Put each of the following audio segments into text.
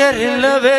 எரிலவே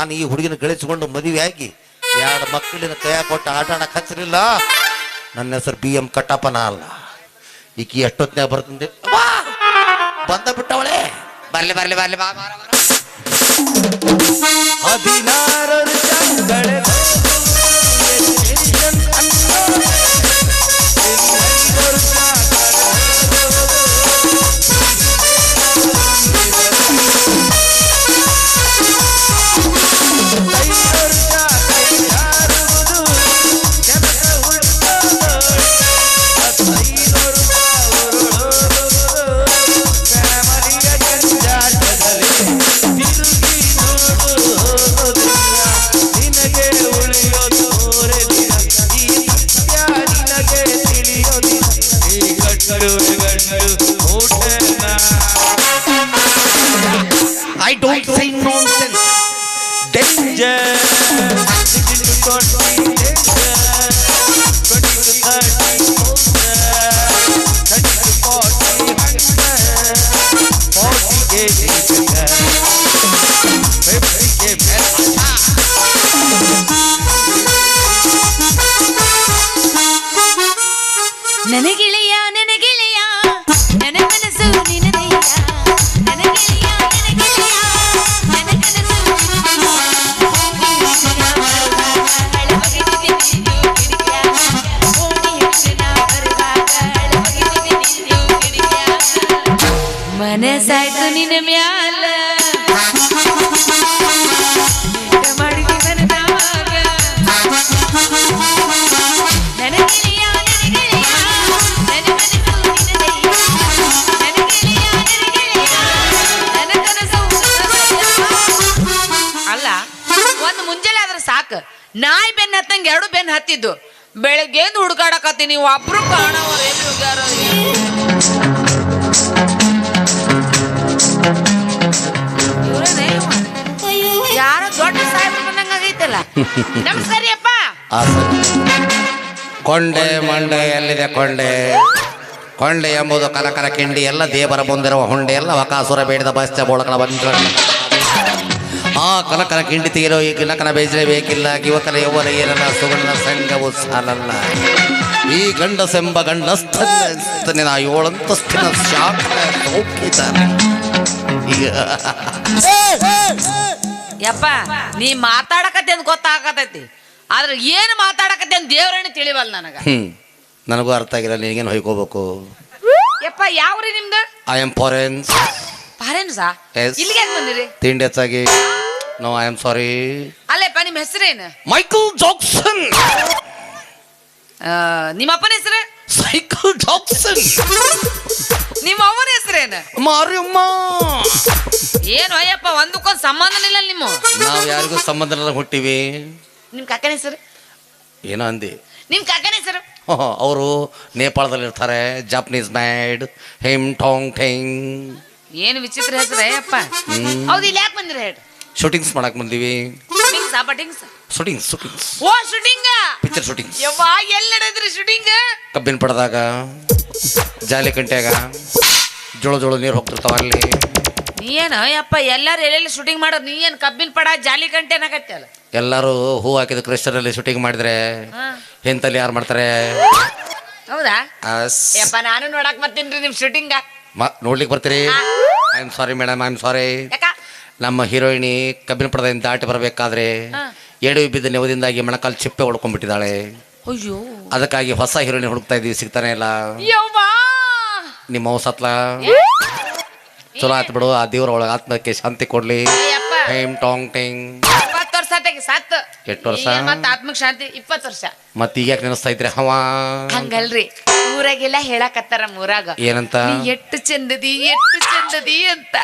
ನಾನು ಈ ಹುಡುಗಿನ ಗಳಿಸಿಕೊಂಡು ಮದುವೆಯಾಗಿ ಆಗಿ ಎರಡು ಮಕ್ಕಳಿನ ಕೈಯ ಕೊಟ್ಟು ಆಟ ಆಡಕ್ಕೆ ಹಚ್ಚಲಿಲ್ಲ ನನ್ನ ಹೆಸರು ಬಿ ಎಂ ಕಟ್ಟಪ್ಪನ ಅಲ್ಲ ಈಕಿ ಎಷ್ಟೊತ್ತಿನಾಗ ಬರ್ತಂದೆ! ಬಂದ ಬಿಟ್ಟವಳೆ ಬರ್ಲಿ ಬರ್ಲಿ ಬರ್ಲಿ ಬಾ. ಹದಿನಾರರು ನನಗೆಳೆಯ ನಾಯಿ ಬೆನ್ನ ಹತ್ತಂಗೆ ಎರಡು ಬೆನ್ ಹತ್ತಿದ್ದು. ಬೆಳಗ್ಗೆ ಹುಡ್ಕಾಡಕತ್ತೀನಿ ಒಬ್ರು ಕಾಣವ್ರು ಎಲ್ಲಿ ದೊಡ್ಡ ಸಾಹೇಬ್ರು ಬಂದಂಗ ಆಗೈತಲ್ಲ? ನಮಸ್ಕಾರ ಅಪ್ಪ ಕೊಂಡೆ ಮಂಡೆ ಎಲ್ಲಿದೆ ಕೊಂಡೆ? ಕೊಂಡೆ ಎಂಬುದು ಕಲಕಲ ಕಿಂಡಿ ಎಲ್ಲ ದೇವರ ಮುಂದಿರುವ ಹುಂಡೆ ಎಲ್ಲ ವಕಾಸುರ ಬೇಡಿದ ಬಸ್ತೆ ಬೋಳಗಳ ಬಂದ ಆ ಕಲಕಲ ಕಿಂಡಿ ತೀರೋ ಈ ಕಿಲಕನ ಬೇಕಿಲ್ಲ ಯುವಕನ ಯೌವನ ಏನಲ್ಲ ಸುವರ್ಣ ಸಂಘವು ಸಾಲಲ್ಲ. ಈ ಗಂಡಸೆಂಬ ಗಂಡಸ್ಥನ ಏಳಂತಸ್ತಿನ ಶಾಖ ಸೌಖ್ಯಿತಾನೆ ಯಪ್ಪ ನೀ ಮಾತಾಡಕತ್ತೆ ಅಂತ ಗೊತ್ತಾಗತೈತಿ ಆದ್ರೆ ಏನು ಮಾತಾಡಕತ್ತೆ ಅಂತ ದೇವ್ರನ್ನ ತಿಳಿವಲ್ಲ ನನಗ. ಹ್ಮ್ ನನಗೂ ಅರ್ಥ ಆಗಿಲ್ಲ ನಿನಗೇನು ಹೊಯ್ಕೋಬೇಕು? ಯಪ್ಪ ಯಾವ್ರಿ ನಿಮ್ದು? ಐ ಆಮ್ ಫಾರೆನ್ಸ್ ಫಾರೆನ್ಸಾ ಇಲ್ಲಿಗೆ ಬಂದಿರಿ? ತಿಂಡಿ ಹೆಚ್ಚಾಗಿ. ನೋ ಐ ಆಮ್ ಸಾರಿ ಅಲ್ಲೇಪ್ಪ ನಿಮ್ಮ ಹೆಸರೇನು ಮೈಕಲ್ ಜಾಕ್ಸನ್ ಆ, ನಿಮ್ಮ ಅಪ್ಪನ ಹೆಸರು? ಸೈಕಲ್ ಜಾಕ್ಸನ್ ನಿಮ್ಮ ಅವನ ಹೆಸರೇನು ಮಾರಿಯಮ್ಮ. ಏನು ಅಯ್ಯಪ್ಪ ಒಂದಕ್ಕೊಂದು ಸಂಬಂಧ ಇಲ್ಲ ನಿಮ್ಮ. ನಾವು ಯಾರಿಗೂ ಸಂಬಂಧ ಇಲ್ಲ ಹುಟ್ಟಿವಿ. ನಿಮ್ಮ ಕಾಕನ ಹೆಸರು? ಏನೋ ಅಂದಿ. ನಿಮ್ಮ ಕಾಕನ ಹೆಸರು? ಅವರು ನೇಪಾಳದಲ್ಲಿ ಇರ್ತಾರೆ ಜಾಪನೀಸ್ ಮ್ಯಾಡ್ ಹೆಮ್ ಟಾಂಗ್ ಥೆಂಗ್ ಏನು ವಿಚಿತ್ರ ಹೆಸರು ಅಯ್ಯಪ್ಪ. ಹೌದು ಇಲ್ಲಿ ಯಾಕೆ ಬಂದಿರ ಹೇಳಿ. ಶೂಟಿಂಗ್ಸ್ ಮಾಡಕ್ ಬಂದಿವಿ. Shootings ಬಟಿಂಗ್ಸ್ shootings shootings oh shooting picture shootings ಯವ್ವ ಎಲ್ಲಿ ನಡೆದ್ರಿ ಶೂಟಿಂಗ್ ಕಬ್ಬಿನ ಪಡದಾಗ ಜಾಲಿ ಕಂಟ್ಯಾಗ ಜೋಳ ಜೋಳ ನೀರು ಹೋಗ್ತಿರ್ತಾವ ಅಲ್ಲಿ. ನೀ ಏನು ಯಪ್ಪ ಎಲ್ಲಾರು ಎಲ್ಲೆಲ್ಲಿ ಶೂಟಿಂಗ್ ಮಾಡೋದು? ನೀ ಏನು ಕಬ್ಬಿನ ಪಡ ಜಾಲಿ ಗಂಟೆ ಅಲ್ಲ? ಎಲ್ಲರೂ ಹೂ ಹಾಕಿದ ಕ್ರಿಸ್ಟರಲ್ಲಿ ಶೂಟಿಂಗ್ ಮಾಡಿದ್ರೆ ಹೆಂತಲ್ಲಿ ಯಾರು ಮಾಡ್ತಾರೆ? ಹೌದಾ? ಅಸ್. ಯಪ್ಪ ನಾನು ನೋಡಕ್ ಬರ್ತೀನಿ ನಿಮ್ ಶೂಟಿಂಗ್ ಮ- ನೋಡ್ಲಿಕ್ಕೆ ಬರ್ತೀರಿ? I am sorry madam I am sorry ಯಾಕ? ನಮ್ಮ ಹೀರೋಯಿನಿ ಕಬ್ಬಿನ ಪಡದಿಂದ ದಾಟಿ ಬರಬೇಕಾದ್ರೆ ಎಡು ಎಡವಿ ಬಿದ್ದ ನೆವದಿಂದಾಗಿ ಮೊಣಕಾಲು ಚಿಪ್ಪೆ ಹೊಡ್ಕೊಂಡ್ಬಿಟ್ಟಿದ್ದಾಳೆ. ಅಯ್ಯೋ. ಅದಕ್ಕಾಗಿ ಹೊಸ ಹೀರೋಯಿನ್ ಹುಡುಕ್ತಾ ಇದೀವಿ ಸಿಗ್ತಾನೆ ಇಲ್ಲ. ನಿಮ್ಮ ಸತ್ಲ ಚಲೋ ಆಯ್ತು ಬಿಡು ಆ ದೇವ್ರ ಒಳಗೆ ಆತ್ಮಕ್ಕೆ ಶಾಂತಿ ಕೊಡ್ಲಿ. ಟೈಮ್ ಟಾಂಗ್ ಟಿಂಗ್. ಇಪ್ಪತ್ತು ವರ್ಷ ಆತಗೆ ಸತ್. ಎಷ್ಟ್ ವರ್ಷ? ಆತ್ಮಕ್ಕೆ ಶಾಂತಿ ಇಪ್ಪತ್ತು ವರ್ಷ. ಮತ್ತೆ ಈಗ ಯಾಕೆ ನೆನೆಸ್ತಾ ಇದ್ರಿ ಹವಾ. ಹಂಗಲ್ರಿ ಊರಾಗೆಲ್ಲ ಹೇಳಕತ್ತಾರ ಊರಾಗ. ಏನಂತ? ನೀ ಎಷ್ಟು ಚಂದದಿ ಎಷ್ಟು ಚಂದದಿ ಅಂತ.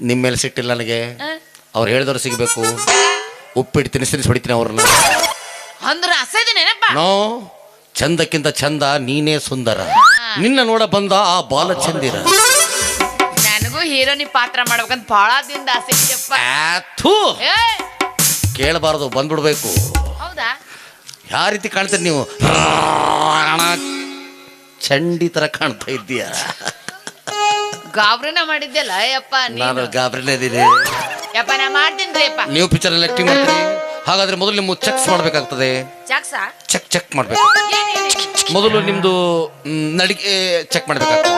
ನಿಮ್ಮ ಮೇಲೆ ಸಿಟ್ಟಿಲ್ಲ ನನಗೆ? ಅವ್ರು ಹೇಳಿದವ್ರು ಸಿಗಬೇಕು ಉಪ್ಪಿಟ್ಟು ತಿನಿಸಿನಿಸಿ ಹೊಡಿತೀನಿ ಅವ್ರನ್ನ ಅಂದ್ರ ಅಸದಿನೇನಪ್ಪ ನೋ ಚಂದಕ್ಕಿಂತ ಚಂದ ನೀನೇ ಸುಂದರ ನಿನ್ನ ನೋಡ ಬಂದ ಆ ಬಾಲ ಚಂದಿರ ನನಗೂ ಹೀರೋನಿ ಪಾತ್ರ ಮಾಡ್ಬೇಕಂತ ಬಹಳ ದಿನದ ಆಸೆ ಇದೆಯಪ್ಪ ಥೂ ಏ, ಕೇಳಬಾರ್ದು ಬಂದ್ಬಿಡ್ಬೇಕು ಹೌದಾ ಯಾವ ರೀತಿ ಕಾಣ್ತೀರಿ ನೀವು ಚಂಡಿ ತರ ಕಾಣ್ತಾ ಇದ್ದೀಯ ಗಾಬ್ರಿನ ಮಾಡಿದ್ದೆಲ್ಲ ಯಪ್ಪ ನಾನು. ಗಾಬರಿನೇ ಇದ್ದೀನಿ. ಯಪ್ಪ ನಾ ಮಾಡ್ತೀನಿ ಯಪ್ಪ. ನೀವು ಪಿಕ್ಚರ್ ಅಲ್ಲಿ ಆಕ್ಟಿಂಗ್ ಮಾಡ್ತೀರಿ. ಹಾಗಾದ್ರೆ ಮೊದಲು ನಿಮ್ಮ ಚೆಕ್ಸ್ ಮಾಡ್ಬೇಕಾಗ್ತದೆ. ಜಾಕ್ಸ ಚೆಕ್ ಚೆಕ್ ಮಾಡ್ಬೇಕು. ಮೊದಲು ನಿಮ್ಮದು ನಡಿಗೆ ಚೆಕ್ ಮಾಡ್ಬೇಕಾಗ್ತದೆ.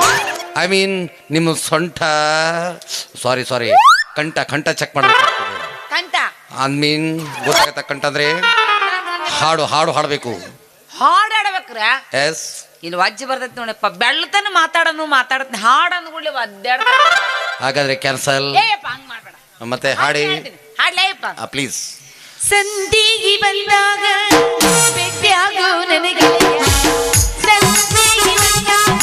ಐ ಮೀನ್ ನಿಮ್ಮ ಸೊಂಟ ಸಾರಿ ಸಾರಿ ಕಂಠ ಕಂಠ ಚೆಕ್ ಮಾಡ್ಬೇಕಾಗ್ತದೆ. ಐ ಮೀನ್ ಗೊತ್ತಾಗತ್ತ ಕಂಠ ಅಂದ್ರೆ ಹಾಡು ಹಾಡು ಹಾಡಬೇಕು. ಹಾಡಾಡ್ಬೇಕ್ರ ಎಸ್ ಇಲ್ಲಿ ವಜ್ಜಿ ಬರ್ತೈತಿ ನೋಡಪ್ಪ. ಬೆಳ್ಳತನ ಮಾತಾಡನು ಮಾತಾಡತ್ನಿ ಹಾಡು ಅಂದ್ಕೊಳ್ಳಿ ಒದ್ದಾಡ ಹಾಗಾದ್ರೆ ಕ್ಯಾನ್ಸಲ್ ಏಯಪ್ಪ ಹಂಗ್ ಮಾಡ್ಬೇಡ. ಮತ್ತೆ ಹಾಡಿ. ಹಾಡ್ಲೇಪ್ಪ ಪ್ಲೀಸ್ ಸಂದಿಗೆ ಬಂದಾಗ ಭೇಟಿಯಾಗೋ ನನಗೆ. ಸಂದಿಗೆ ಬಂದಾಗ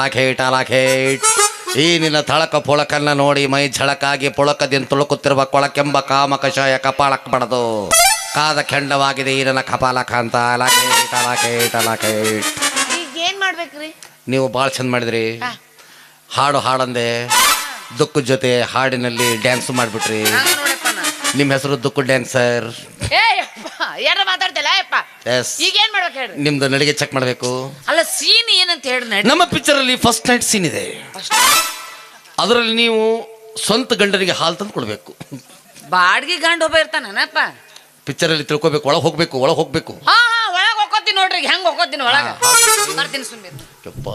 ಲೈಕ್ ಏಟ್ ಈ ನಿನ್ನ ಥಳಕ ಪೊಳಕನ್ನ ನೋಡಿ ಮೈ ಝಳಕಾಗಿ ಪೊಳಕದಿಂದ ತುಳುಕುತ್ತಿರುವ ಕೊಳಕೆಂಬ ಕಾಮ ಕಷಾಯ ಕಪಾಳಕ್ ಬಡದು. ಕಾದ ಕೆಂಡವಾಗಿದೆ ಈ ನನ್ನ ಕಪಾಲಕ ಅಂತ. ಲೈಕ್ ಏಟ್ ಈಗ ಏನ್ ಮಾಡ್ಬೇಕ್ರಿ? ನೀವು ಭಾಳ ಚಂದ ಮಾಡಿದ್ರಿ. ಹಾಡು ಹಾಡಂದೆ. ದುಕ್ಕು ಜೊತೆ ಹಾಡಿನಲ್ಲಿ ಡ್ಯಾನ್ಸ್ ಮಾಡಿಬಿಟ್ರಿ. ನಿಮ್ಮ ಹೆಸರು ದುಕ್ಕು ಡ್ಯಾನ್ಸರ್. ಯಾರ ಮಾತಾಡ್ತಿಲ್ಲ? ಅಪ್ಪ ಈಗ ಏನ್ ಮಾಡ್ಬೇಕು ಹೇಳ್ರಿ? ನಿಮ್ದು ನಡಿಗೆ ಚೆಕ್ ಮಾಡಬೇಕು. ಅಲ್ಲ ಸೀನ್ ಏನಂತ ಹೇಳಿ ನಮ್ಮ ನಮ್ಮ ಪಿಕ್ಚರಲ್ಲಿ ಫಸ್ಟ್ ನೈಟ್ ಸೀನ್ ಇದೆ. ಅದರಲ್ಲಿ ನೀವು ಸ್ವಂತ ಗಂಡನಿಗೆ ಹಾಲು ತಂದು ಕೊಡಬೇಕು. ಬಾಡ್ಗಿ ಗಂಡ ಒಬ್ಬ ಇರ್ತಾನಪ್ಪ ಪಿಕ್ಚರಲ್ಲಿ ತಿಳ್ಕೊಬೇಕು ಒಳಗೆ ಹೋಗ್ಬೇಕು ಒಳಗೆ ಹೋಗ್ಬೇಕು. ಹಾ ಹಾ ಒಳಗ್ ನೋಡ್ರಿ ಹೆಂಗ್ ಹೋಗ್ಕೋತೀನಿ ಒಳಗೆ? ಬರ್ತೀನಿ ಸುಮ್ಮನೆ ಯಪ್ಪ.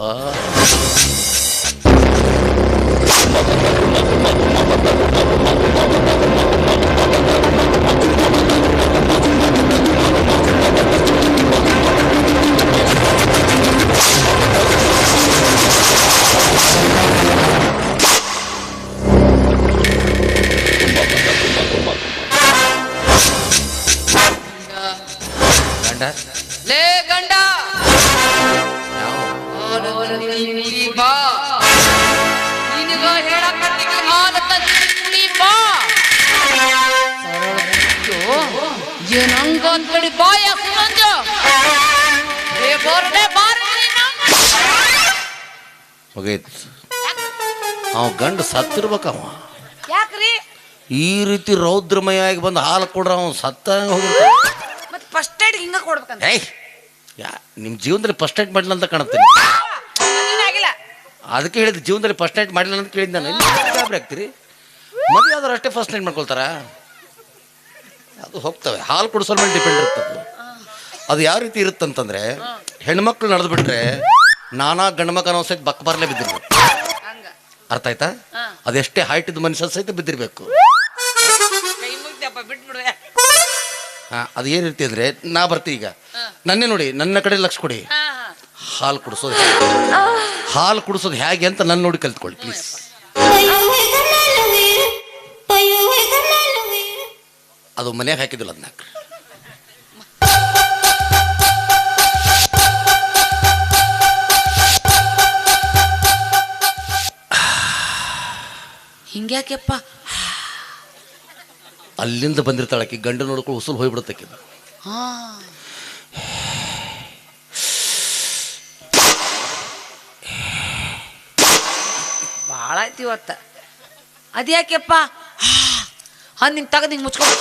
ಗಂಡ ಮುಗೀತು. ಅವ ಗಂಡ ಸತ್ತಿರ್ಬೇಕವ. ಯಾಕ್ರಿ? ಈ ರೀತಿ ರೌದ್ರಮಯವಾಗಿ ಬಂದು ಹಾಲು ಕೊಡ್ರ ಅವ್ನು ಸತ್ತ ಹೋಗಿರ್ತಾನೆ ಮತ್ತೆ ಫಸ್ಟ್ ಏಡ್ ಹಿಂಗ ಕೊಡ್ಬೇಕಂತ. ಏಯ್ ಯಾ ನಿಮ್ಮ ಜೀವನದಲ್ಲಿ ಫಸ್ಟ್ ಏಡ್ ಮಾಡಿಲ್ಲ ಅಂತ ಕಾಣುತ್ತೆ ಆಗಿಲ್ಲ. ಅದಕ್ಕೆ ಹೇಳಿದ ಜೀವನದಲ್ಲಿ ಫಸ್ಟ್ ಏಡ್ ಮಾಡಿಲ್ಲ ಅಂತ ಕೇಳಿದ್ದೆ ನಾನು. ಎಲ್ಲಿ ಗಾಬರಿ ಆಗ್ತೀರಿ? ಮದುವೆ ಆದ್ರೆ ಅಷ್ಟೇ ಫಸ್ಟ್ ಏಡ್ ಮಾಡ್ಕೊಳ್ತಾರ? ಅದು ಹೋಗ್ತವೆ. ಹಾಲು ಕುಡಿಸೋರ್ ಮೇಲೆ ಡಿಪೆಂಡ್ ಇರ್ತದೆ. ಅದು ಯಾವ ರೀತಿ ಇರುತ್ತಂತಂದ್ರೆ ಹೆಣ್ಮಕ್ಳು ನಡೆದು ಬಿಟ್ರೆ ನಾನಾ ಗಂಡ್ಮಕ್ಕ ಅನ್ನೋ ಸಹಿತ ಬಕ್ ಬರ್ಲೇ ಬಿದ್ದಿರ್ಬೇಕು. ಹಂಗ. ಅರ್ಥ ಆಯ್ತಾ? ಅದೆಷ್ಟೇ ಹೈಟ್ ಇದ್ದ ಮನುಷ್ಯ ಸಹಿತ ಬಿದ್ದಿರ್ಬೇಕು. ಕೈ ಮುಗ್ದಪ್ಪ ಬಿಟ್ಬಿಡುವೆ ಹಾ ಅದು ಏನಿರ್ತಿ ರೀತಿ ಅಂದ್ರೆ ನಾ ಬರ್ತೀನಿ ಈಗ. ನನ್ನೇ ನೋಡಿ ನನ್ನ ಕಡೆ ಲಕ್ಷ ಕೊಡಿ. ಹಾ ಹಾ. ಹಾಲು ಕುಡಿಸೋದು ಹಾಲು ಕುಡಿಸೋದು ಹೇಗೆ ಅಂತ ನನ್ನ ನೋಡಿ ಕಲ್ತ್ಕೊಳ್ಳಿ ಪ್ಲೀಸ್ ಅದು ಮನೆಯಾಗ ಹಾಕಿದಿಲ್ಲ ಅದನ್ನ ಹಿಂಗ್ಯಾಕೆಪ್ಪ? ಅಲ್ಲಿಂದ ಬಂದಿರ್ತಾಳಕ್ಕೆ ಗಂಡ ನೋಡ್ಕೊಂಡು ಉಸುಲು ಹೋಗ್ಬಿಡತ್ತಕ್ಕೆ ಹಾಂ. ಭಾಳ ಆಯ್ತು ಇವತ್ತ. ಅದ್ಯಾಕೆಪ್ಪ? ಹಂಗೆ ನಿಂಗೆ ತಗದು ಹಿಂಗೆ ಮುಚ್ಕೊಂಡು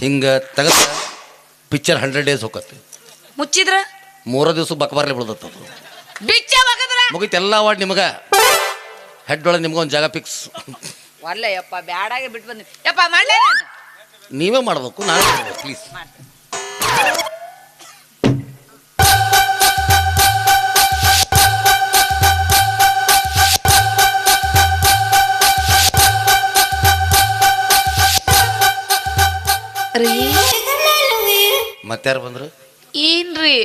ಹಿಂಗೆ ತೆಗೆದ ಪಿಕ್ಚರ್ ಹಂಡ್ರೆಡ್ ಡೇಸ್ ಹೋಗತ್ತೆ ಮುಚ್ಚಿದ್ರ? ಮೂರ ದಿವಸ ಬಕಬಾರ್ಲಿ ಬಿಡ್ದತ್ತ ಬಿಚ್ಚ ಮುಗಿತೆಲ್ಲ ಮುಗೀತು ಎಲ್ಲ ನಿಮಗೆ. ಹೆಡ್ ಒಳಗೆ ನಿಮ್ಗೊಂದು ಜಾಗ ಫಿಕ್ಸ್ ಒಲ್ಲ ಯಪ್ಪ ಬ್ಯಾಡಾಗೆ ಬಿಟ್ಟು ಬಂದಿ ಯಪ್ಪ ಮಾಡ್ಲೇ ನಾನು. ನೀವೇ ಮಾಡಬೇಕು ನಾನು ಪ್ಲೀಸ್ ಮಾಡ್ತೀನಿ ರೀ. ಮತ್ತಾರು ಬಂದ್ರು? ಏನ್ರಿ?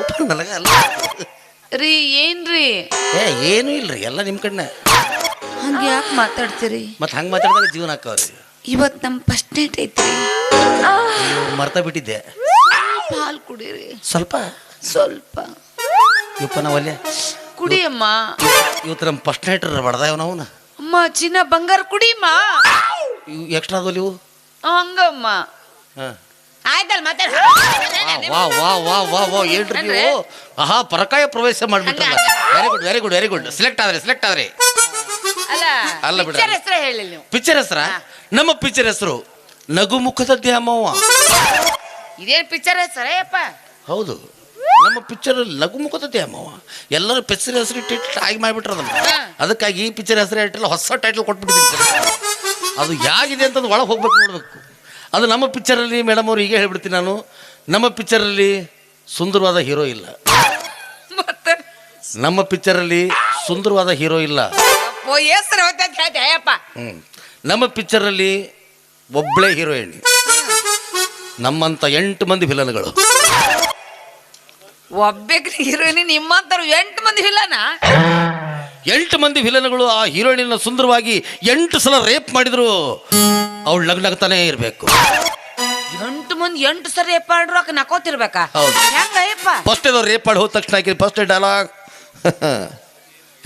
ಉಪ್ಪ ನನಗೆ ಅಲ್ಲ ರೀ ಏನ್ರಿ ಏ ಏನು ಇಲ್ರಿ ಎಲ್ಲ ನಿಮ್ಮ ಕಡೆ ಹಂಗೆ ಯಾಕೆ ಮಾತಾಡ್ತೀರಿ? ಮತ್ತೆ ಹಂಗೆ ಮಾತಾಡಿದಾಗ ಜೀವನ ಹಾಕವ್ರಿ. ಇವತ್ತು ನಮ್ಮ ಫಸ್ಟ್ ಡೇಟ್ ಐತ್ರಿ. ಮರ್ತಾ ಬಿಟ್ಟಿದ್ದೆ. ಹಾಲು ಕುಡಿರಿ. ಸ್ವಲ್ಪ? ಸ್ವಲ್ಪ. ಇವಪ್ಪ ನಾವು ಅಲ್ಲೇ. ಕುಡಿಯಮ್ಮ ಇವತ್ತು ನಮ್ಮ ಫಸ್ಟ್ ನೈಟ್ ಬಡ್ದಾವ ನಾವು ಅಮ್ಮ ಚಿನ್ನ ಬಂಗಾರ ಕುಡಿಯಮ್ಮ ಎಕ್ಸ್ಟ್ರಾ ಅದಲ್ಲ ಇವು? ಹಂಗಮ್ಮ. ಹಾಂ. ಆಯ್ತಲ್ಲ ಮತ್ತೆ? ವಾ ವಾ ವಾ ವಾ ವಾ ಹೇಳ್ರಿ ನೀವು. ಆಹಾ ಪರಕಾಯ ಪ್ರವೇಶ ಮಾಡ್ಬಿಟ್ರಲ್ಲ. Very good very good very good select ಆದ್ರೆ ಸೆಲೆಕ್ಟ್ ಆದ್ರೆ. ಅಲ್ಲ ಅಲ್ಲ ಬಿಡ picture ಹೆಸ್ರೇ ಹೇಳಿಲ್ಲ ನೀವು. ಪಿಕ್ಚರ್ ಹೆಸರ? ನಮ್ಮ ಪಿಕ್ಚರ್ ಹೆಸರು ನಗು ಮುಖದ ದ್ಯಾಮವ್ವ. ಇದೇನ್ ಪಿಕ್ಚರ್ ಹೆಸರೇ ಅಪ್ಪ? ಹೌದು. ನಮ್ಮ ಪಿಕ್ಚರ್ ಲಘು ಮುಖದ ದ್ಯಾಮವ್ವ. ಎಲ್ಲರೂ ಪಿಕ್ಚರ್ ಹೆಸರು ಇಟ್ಟು ಆಗಿ ಮಾಡಿಬಿಟ್ರ ಅದಕ್ಕಾಗಿ ಈ ಪಿಕ್ಚರ್ ಹೆಸರು ಇಟ್ಟಿಲ್ಲ ಹೊಸ ಟೈಟಲ್ ಕೊಟ್ಬಿಟ್ಟಿದ್ದೀನಿ ಅದು ಯಾಗಿದೆ ಅಂತಂದು ಒಳಗೆ ಹೋಗ್ಬೇಕು ನೋಡ್ಬೇಕು. ಅದು ನಮ್ಮ ಪಿಕ್ಚರಲ್ಲಿ ಮೇಡಮ್ ಅವ್ರು ಹೀಗೆ ಹೇಳ್ಬಿಡ್ತೀನಿ ನಾನು. ನಮ್ಮ ಪಿಕ್ಚರಲ್ಲಿ ಸುಂದರವಾದ ಹೀರೋ ಇಲ್ಲ. ಮತ್ತೆ? ನಮ್ಮ ಪಿಕ್ಚರಲ್ಲಿ ಸುಂದರವಾದ ಹೀರೋ ಇಲ್ಲ. ಓ ಹೆಸರು ಅಂತ ಹೇಳ್ದೆ ಅಯ್ಯಪ್ಪ. ಹ್ಞೂ ನಮ್ಮ ಪಿಕ್ಚರಲ್ಲಿ ಒಬ್ಬಳೇ ಹೀರೋಯಿನ್ ನಮ್ಮಂಥ ಎಂಟು ಮಂದಿ ವಿಲನ್ಗಳು ಒಬ್ಬೇಕ್ರಿ ಹೀರೋಯಿನ್ ನಿಮ್ಮಂತಾರು ಎಂಟು ಮಂದಿ ವಿಲ್ಲನ ಎಂಟು ಮಂದಿ ವಿಲನ್ಗಳು ಆ ಹೀರೋಯಿನ ಸುಂದರವಾಗಿ ಎಂಟು ಸಲ ರೇಪ್ ಮಾಡಿದ್ರು. ಅವಳು ಲಗ್ನಗ್ತಾನೇ ಇರಬೇಕು. ಎಂಟು ಮಂದಿ ಎಂಟು ಸರಿ ಮಾಡ್ರು ಆಕೆ ನಕೋತಿರ್ಬೇಕಾ ಹೌದು. ಫಸ್ಟ್ ಅದು ರೇಪ್ ಮಾಡಿ ಹೋದ ತಕ್ಷಣ ಹಾಕಿರಿ ಫಸ್ಟ್ ಡೈಲಾಗ್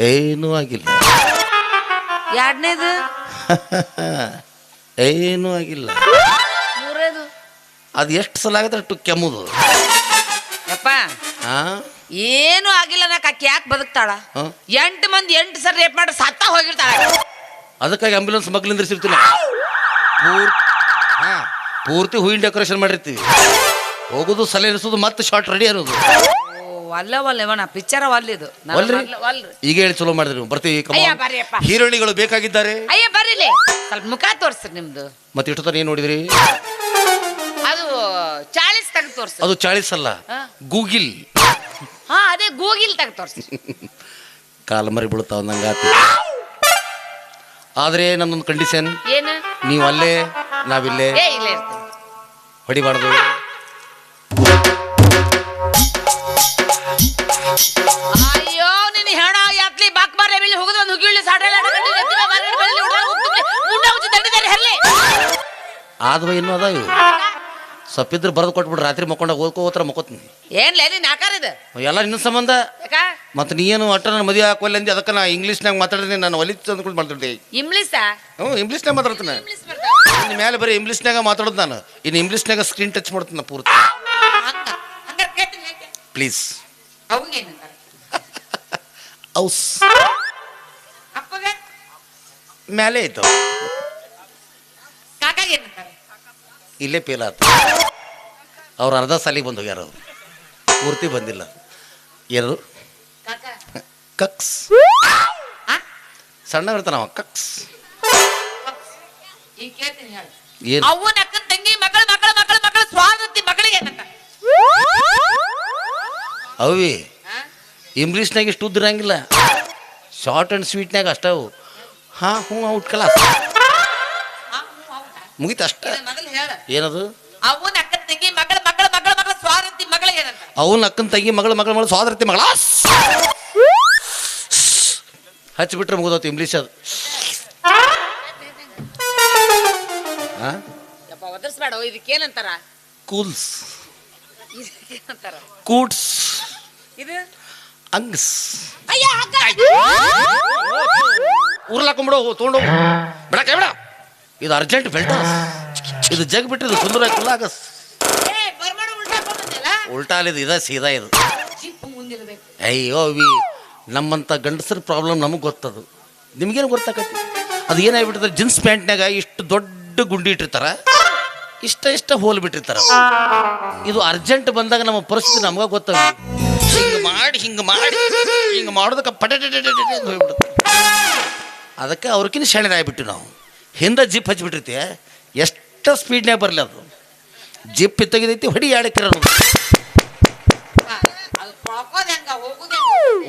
ಏನೂ ಆಗಿಲ್ಲ. ಎರಡನೇದು? ಏನೂ ಆಗಿಲ್ಲ. ಮೂರನೇದು? ಅದು ಎಷ್ಟು ಸಲ ಆಗುತ್ತೆ ಅಷ್ಟು ಕೆಮ್ಮುದು. ಯಪ್ಪ. ಏನು ಆಗಿಲ್ಲ ನಾಕ್ ಆಕೆ ಯಾಕೆ ಬದುಕ್ತಾಳ? ಹ? ಎಂಟು ಮಂದಿ ಎಂಟು ಸರ್ ರೇಪ್ ಮಾಡಿ ಸತ್ತ ಹೋಗಿರ್ತಾಳ. ಅದಕ್ಕಾಗಿ ಆಂಬ್ಯುಲೆನ್ಸ್ ಮಗ್ಲಿಂದ ಸಿಗ್ತಿಲ್ಲ ಪೂರ್ತಿ ಹಾಂ ಪೂರ್ತಿ ಹೂವಿನ ಡೆಕೋರೇಷನ್ ಮಾಡಿರ್ತೀವಿ. ಹೋಗುದು ಸಲ ಇರಿಸೋದು ಮತ್ತೆ ಶಾರ್ಟ್ ರೆಡಿ ಅನ್ನೋದು. ಓ ಅಲ್ಲ ಒಲ್ಲೆವಣ ಪಿಕ್ಚರ ಒಲ್ಲಿದು ನಾನು ಒಲ್ರಿ ಮೊದ್ಲು- ಒಲ್ರಿ ಈಗ ಹೇಳಿ ಚಲೋ ಮಾಡಿದ್ರಿ ನೀವು. ಬರ್ತೀವಿ ಅಯ್ಯ, ಬರ್ರಿಯಪ್ಪ. ಹೀರೋಣಿಗಳು ಬೇಕಾಗಿದ್ದಾರೆ. ಅಯ್ಯ ಬರ್ರಿಲಿ ಸ್ವಲ್ಪ ಮುಖ ತೋರಿಸ್ರಿ ನಿಮ್ದು. ಮತ್ತೆ ಇಷ್ಟು ಏನ್ ಏನು ನೋಡಿದ್ರಿ? ಚಾಳಿಸ್ ತಗ ತೋರ್ಸ. ಅದು ಚಾಳಿಸ್ ಅಲ್ಲ. ಗೂಗಿಲ್. ಹಾ ಅದೇ ಗೂಗಿಲ್ ತೆಗೆದು ತೋರ್ಸ. ಕಾಲಮರಿ ಬೀಳ್ತಾವ ಆದ್ರೆ ಆದರೆ ನನ್ನೊಂದು ಕಂಡೀಷನ್ ಏನು? ನೀವು ಅಲ್ಲೇ ನಾವಿಲ್ಲೇ. ಏ ಇಲ್ಲೇ ಇರ್ತೀನಿ. ಹೊಡಿಬಾರ್ದು. ಅಯ್ಯೋ ನಿನ್ನ ಹೆಣ ಯಾತ್ಲಿ ಬಾಕ್ ಬಾರೆ ಬಿಲ್ಲಿ ಹೋಗುದು ಒಂದು ಹುಗಿಳಿ ಸಾಡಲ್ಲ ಆದ್ವ ಇನ್ನೂ ಅದಾವ ಇವು? ಸಪ್ಪಿದ್ರೆ ಬರೆದು ಕೊಟ್ಬಿಡ್ರಿ ರಾತ್ರಿ ಮಕ್ಕೊಂಡ ಓದ್ಕೋತ್ರ ಮಕ್ಕೋತೀನಿ. ಏನ್ಲೇ ನೀನ್ ಆಕಾರ ಇದು? ಎಲ್ಲ ನಿನ್ನ ಸಂಬಂಧ? ಮತ್ತೆ ಮತ್ತು ನೀನು ಅಟ್ಟ ನನ್ನ ಮದುವೆ ಹಾಕೋಲ್ಲ ಅಂದಿ ಅದಕ್ಕೆ ನಾ ಇಂಗ್ಲೀಷ್ನಾಗ ಮಾತಾಡಿದ್ರೆ ನಾನು ಒಲಿತು ಅಂದ್ಕೊಂಡು ಮಾತಾಡ್ದೆ. ಇಂಗ್ಲೀಷ? ಹ್ಞೂ ಇಂಗ್ಲೀಷ್ನಾಗ ಮಾತಾಡ್ತೀನಿ. ಇನ್ನು ಮೇಲೆ ಬರೀ ಇಂಗ್ಲೀಷ್ನಾಗ ಮಾತಾಡೋದು ನಾನು. ಇನ್ನು ಇಂಗ್ಲೀಷ್ನಾಗ ಸ್ಕ್ರೀನ್ ಟಚ್ ಮಾಡ್ತೀನಿ ನಾ ಪೂರ್ತಿ. ಹಂಗ ಹಂಗಾರೆ ಕೇಳ್ತೀನಿ ಯಾಕೆ? ಪ್ಲೀಸ್ ಅವಂಗೇನಂತಾರೆ ಔಸ್ ಅಪ್ಪಗ? ಮೇಲೆ ಆಯ್ತು. ಇಲ್ಲೇ ಫೇಲ್ ಆಯ್ತು ಅವ್ರು ಅರ್ಧ ಸಾಲಿಗೆ ಬಂದು ಹೋಗ್ಯಾರ ಅವರು. ಪೂರ್ತಿ ಬಂದಿಲ್ಲ. ಯಾರು? ಕಾಕ ಕಕ್ಸ್? ಸಣ್ಣ ಇರ್ತಾನ ಅವ ಕಕ್ಸ್. ಏನು? ತಂಗಿ ಮಗಳ ಮಗಳ ಮಗಳ ಮಗಳ ಸ್ವಾರ್ಥಿ ಮಗಳಿಗೆ ಏನಂತ? ಅವಿ ಇಂಗ್ಲೀಷ್ನಾಗ ಇಷ್ಟು ಉದ್ದಿರಂಗಿಲ್ಲ ಶಾರ್ಟ್ ಆ್ಯಂಡ್ ಸ್ವೀಟ್ನಾಗ ಅಷ್ಟವು ಹಾಂ ಹ್ಞೂ ಔಟ್ ಕಲಾಸ್ ಮುಗೀತು ಅಷ್ಟ. ಹೇಳ. ಏನದು? ಅವನ ಅಕ್ಕನ ತಂಗಿ ಮಗಳ ಮಗಳ ಮಗಳ ಮಗಳ ಸ್ವಾರತಿ ಮಗಳ ಏನಂತ. ಅವನ ಅಕ್ಕನ ತಂಗಿ ಮಗಳ ಮಗಳ ಮಗಳ ಸೋದರತಿ ಮಗಳ. ಹಚ್ಚಿಬಿಟ್ರೆ ಮುಗಿದೋತು ಇಂಗ್ಲೀಷ್ ಅದು. ಹಾಂ ಯಪ್ಪ ಒದರ್ಸ್ಬೇಡ ಇದಕ್ಕೇನಂತಾರ? ಕೂಲ್ಸ್ ಇದಕ್ಕೇನಂತಾರ? ಕೂಟ್ಸ್ ಇದು? ಅಂಗ್ಸ್ ಅಯ್ಯ. ಉರ್ಲಾಕೊಂಬಿಡು ತೊಗೊಂಡು ಬಿಡ ಕೈ ಬಿಡ. ಇದು ಅರ್ಜೆಂಟ್ ಬೆಲ್ಟ ಇದು ಜಗ್ ಬಿಟ್ಟಿದ್ರು ಸುಂದರ ಏ, ಬರ್ಮಾಡು ಉಲ್ಟಾ ಅಲ್ಲಿದು ಇದ ಸೀದಾ ಇದು. ಅಯ್ಯೋ ವಿ ನಮ್ಮಂಥ ಗಂಡಸರ ಪ್ರಾಬ್ಲಮ್ ನಮಗೆ ಗೊತ್ತದು. ನಿಮ್ಗೇನು ಗೊತ್ತಾಗತ್ತೆ ಅದು ಏನಾಗ್ಬಿಟ್ಟಿದ್ರೆ ಜೀನ್ಸ್ ಪ್ಯಾಂಟ್ನಾಗ ಇಷ್ಟು ದೊಡ್ಡ ಗುಂಡಿ ಇಟ್ಟಿರ್ತಾರ. ಇಷ್ಟ ಇಷ್ಟ ಹೋಲ್ ಬಿಟ್ಟಿರ್ತಾರ. ಇದು ಅರ್ಜೆಂಟ್ ಬಂದಾಗ ನಮ್ಮ ಪರಿಸ್ಥಿತಿ ನಮ್ಗ ಗೊತ್ತಾಗ ಹಿಂಗೆ ಮಾಡಿ ಹಿಂಗೆ ಮಾಡಿ ಹಿಂಗೆ ಮಾಡೋದಕ್ಕೆ ಪಟಿಬಿಡುತ್ತೆ ಹೋಗ್ಬಿಡುತ್ತೆ ಅದಕ್ಕೆ ಅವ್ರಕ್ಕಿಂತ ಶಾಣೆರಾಗ್ಬಿಟ್ಟು ನಾವು ಹಿಂದೆ ಜಿಪ್ ಹಚ್ಚಿಬಿಟ್ಟಿರ್ತೀಯ ಎಷ್ಟು ಸ್ಪೀಡ್ನಾಗ ಬರಲಿ ಅದು. ಜಿಪ್ಪಿ ತೆಗೆದೈತಿ ಹೊಡಿ ಆಡಕ್ಕಿರ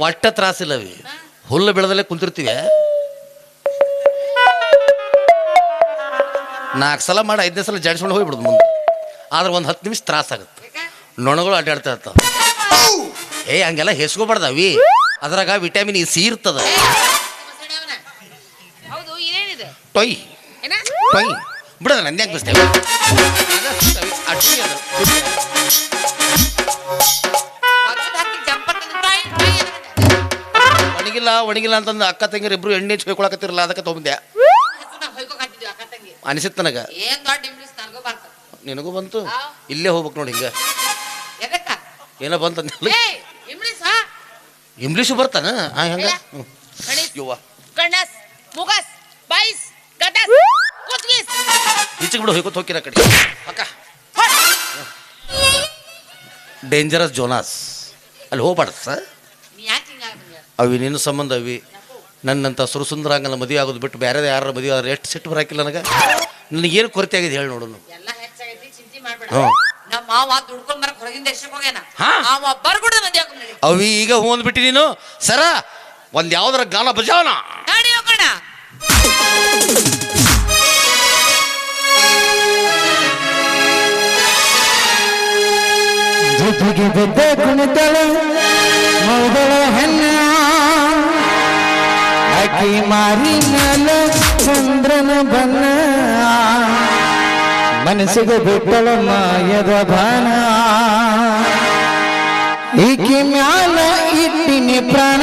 ಒಟ್ಟ ತ್ರಾಸಿಲ್ಲ ಅವಿ. ಹುಲ್ಲು ಬೆಳೆದಲ್ಲೇ ಕುಂತಿರ್ತೀವಿ. ನಾಲ್ಕು ಸಲ ಮಾಡಿ ಐದನೇ ಸಲ ಜಾಡಿಸ್ಕೊಂಡು ಹೋಗ್ಬಿಡುದು ಮುಂದೆ. ಆದ್ರೆ ಒಂದು ಹತ್ತು ನಿಮಿಷ ತ್ರಾಸಾಗುತ್ತೆ ನೊಣಗಳು ಅಡ್ಡಾಡ್ತಾ ಇರ್ತಾವ. ಏ ಹಂಗೆಲ್ಲ ಹೆಸ್ಕೋಬಾರ್ದು ಅವಿ. ಅದ್ರಾಗ ವಿಟಮಿನ್ ಇ ಸಿ ಇರ್ತದ. ಟೊಯ್. ಟೊಯ್. ಬಿಡದ ಟ್ರಾಯ್ ಅನ್ನಕತ್ತೆ. ಒಣಗಿಲ್ಲ ಒಣಗಿಲ್ಲ ಅಂತಂದು ಅಕ್ಕ ತಂಗಿರು ಇಬ್ರು ಎಣ್ಣೆ ಹೊಯ್ಕೊಳಕತ್ತಿರಲ್ಲ, ಅದಕ್ಕೆ ತೊಗೊಂಡೆ ಅನಿಸಿತ್ತು ನನಗೆ. ನನಗೂ ಬಂತು? ಇಲ್ಲೇ ಹೋಗ್ಬೇಕು ನೋಡಿ ಹಿಂಗೆ. ಏನೋ ಬಂತ ಇಂಗ್ಲೀಷ್ ಹಾ ಬರ್ತಾನ? ಆ ಹೆಂಗ? ಯುವ ಕಣ್ಣಸ್ ಮುಗಸ್, ಬೈಸ್, ಗದಸ್. ಈಚೆಗೆ ಬಿಡು ಹೋಯ್ಕೊತ ಹೋಗಿರ ಕಡೆ ಅಕ್ಕ ಡೇಂಜರಸ್ ಜೋನಾಸ್ ಅಲ್ಲಿ ಹೋಗ್ಬಾರ್ದು ಸರ್ ಅವಿ ನಿನ್ನ ಸಂಬಂಧ ಅವಿ. ನನ್ನಂತ ಸುರಸುಂದರಾಂಗನ ಮದುವೆ ಆಗೋದು ಬಿಟ್ಟು ಬೇರೆ ಯಾರ ಮದುವೆ ಆದ್ರೆ ಎಷ್ಟು ಸಿಟ್ಟು ಬರಾಕಿಲ್ಲ ನನಗೆ. ನನಗೇನು ಕೊರತೆ ಆಗಿದೆ ಹೇಳಿ ನೋಡು ಹ್ಞೂ. ಅವಿ ಈಗ ಹೋಗ್ಬಿಟ್ಟಿ ನೀನು? ಸರ ಒಂದ್ ಯಾವ್ದಾರ ಗಾನ ಬಜಾವನ? ಕುಣಿತಳು ಬೆದ್ದ ಕುಣಿತಳ. ಮೌದಳ ಹೆಣ್ಣ. ಅಕ್ಕಿ ಮಾರಿ ಮ್ಯಾಲ ಚಂದ್ರನ ಬಣ್ಣ. ಮನಸ್ಸಿಗೆ ಬಿಟ್ಟಳ ಮಾಯದ ಬಾಣ. ಈಕಿ ಮ್ಯಾಲ ಇಟ್ಟಿನಿ ಪ್ರಾಣ.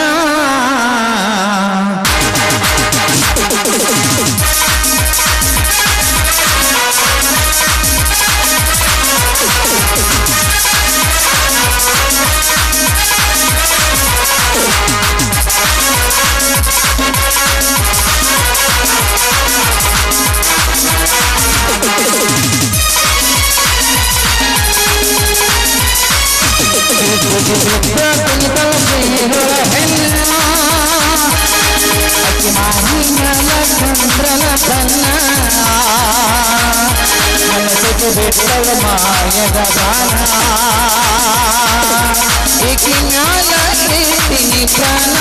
ಇಟ್ಟಿನಿ ಪ್ರಾಣ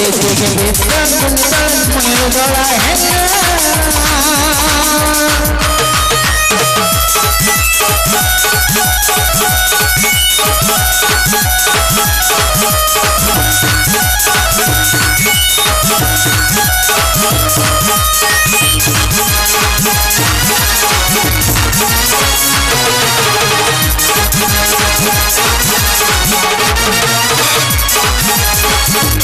ಎದೆಗೆ ಬಿದ್ದ ಕುಣಿತಳ ಮೇಲುಗಳ ಹೆಣ್ಣ ಹೊರಗೆಳ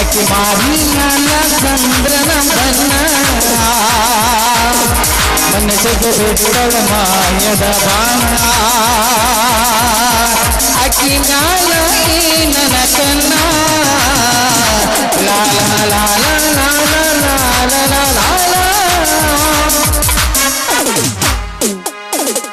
ಅಕ್ಕಿ ಮಾರಿ ನನ್ನ ಚಂದ್ರನ ಬಣ್ಣ ಮನಸ್ಸಿಗೆ ಬಿಟ್ಟಳ ಮಾಯದ ಬಾಣ ಅಕ್ಕಿ ನಾಲ ನನ್ನ ಕನ್ನ ಲಾಲ ಲಾಲ ಲಾಲ ಲಾಲ ಲಾಲ ಲಾಲ